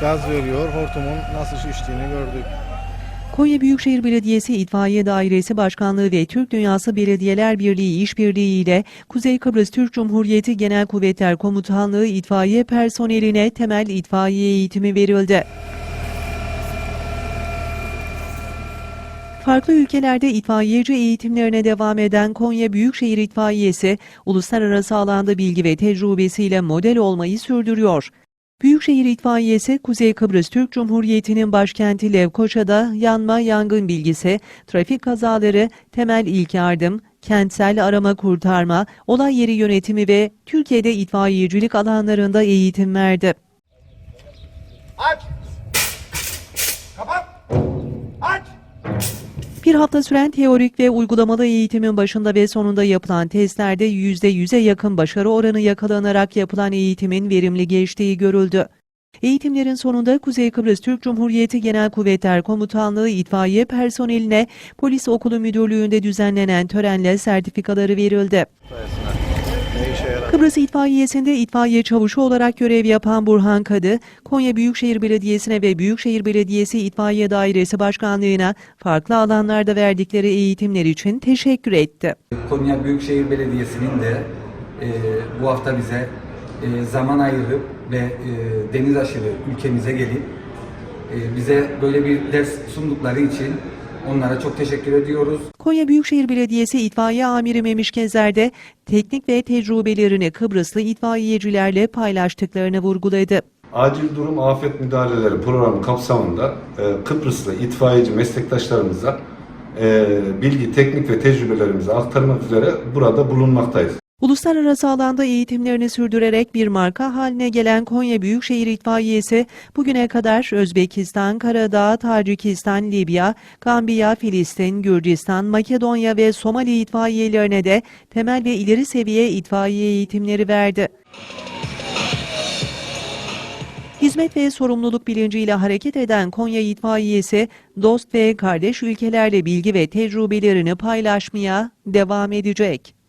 gaz veriyor. Hortumun nasıl şiştiğini gördük. Konya Büyükşehir Belediyesi İtfaiye Dairesi Başkanlığı ve Türk Dünyası Belediyeler Birliği İşbirliği ile Kuzey Kıbrıs Türk Cumhuriyeti Genel Kuvvetler Komutanlığı itfaiye personeline temel itfaiye eğitimi verildi. Farklı ülkelerde itfaiyeci eğitimlerine devam eden Konya Büyükşehir İtfaiyesi, uluslararası alanda bilgi ve tecrübesiyle model olmayı sürdürüyor. Büyükşehir İtfaiyesi, Kuzey Kıbrıs Türk Cumhuriyeti'nin başkenti Lefkoşa'da yanma yangın bilgisi, trafik kazaları, temel ilk yardım, kentsel arama kurtarma, olay yeri yönetimi ve Türkiye'de itfaiyecilik alanlarında eğitim verdi. Aç. Bir hafta süren teorik ve uygulamalı eğitimin başında ve sonunda yapılan testlerde %100'e yakın başarı oranı yakalanarak yapılan eğitimin verimli geçtiği görüldü. Eğitimlerin sonunda Kuzey Kıbrıs Türk Cumhuriyeti Genel Kuvvetler Komutanlığı itfaiye personeline Polis Okulu Müdürlüğü'nde düzenlenen törenle sertifikaları verildi. Yarar? Kıbrıs İtfaiyesi'nde itfaiye çavuşu olarak görev yapan Burhan Kadı, Konya Büyükşehir Belediyesi'ne ve Büyükşehir Belediyesi İtfaiye Dairesi Başkanlığı'na farklı alanlarda verdikleri eğitimler için teşekkür etti. Konya Büyükşehir Belediyesi'nin de e, bu hafta bize e, zaman ayırıp ve e, deniz aşırı ülkemize gelip e, bize böyle bir ders sundukları için onlara çok teşekkür ediyoruz. Konya Büyükşehir Belediyesi İtfaiye Amiri Memiş Gezer de teknik ve tecrübelerini Kıbrıslı itfaiyecilerle paylaştıklarını vurguladı. Acil durum afet müdahaleleri programı kapsamında e, Kıbrıslı itfaiyeci meslektaşlarımıza e, bilgi, teknik ve tecrübelerimizi aktarmak üzere burada bulunmaktayız. Uluslararası alanda eğitimlerini sürdürerek bir marka haline gelen Konya Büyükşehir İtfaiyesi bugüne kadar Özbekistan, Karadağ, Tacikistan, Libya, Gambiya, Filistin, Gürcistan, Makedonya ve Somali itfaiyelerine de temel ve ileri seviye itfaiye eğitimleri verdi. Hizmet ve sorumluluk bilinciyle hareket eden Konya İtfaiyesi, dost ve kardeş ülkelerle bilgi ve tecrübelerini paylaşmaya devam edecek.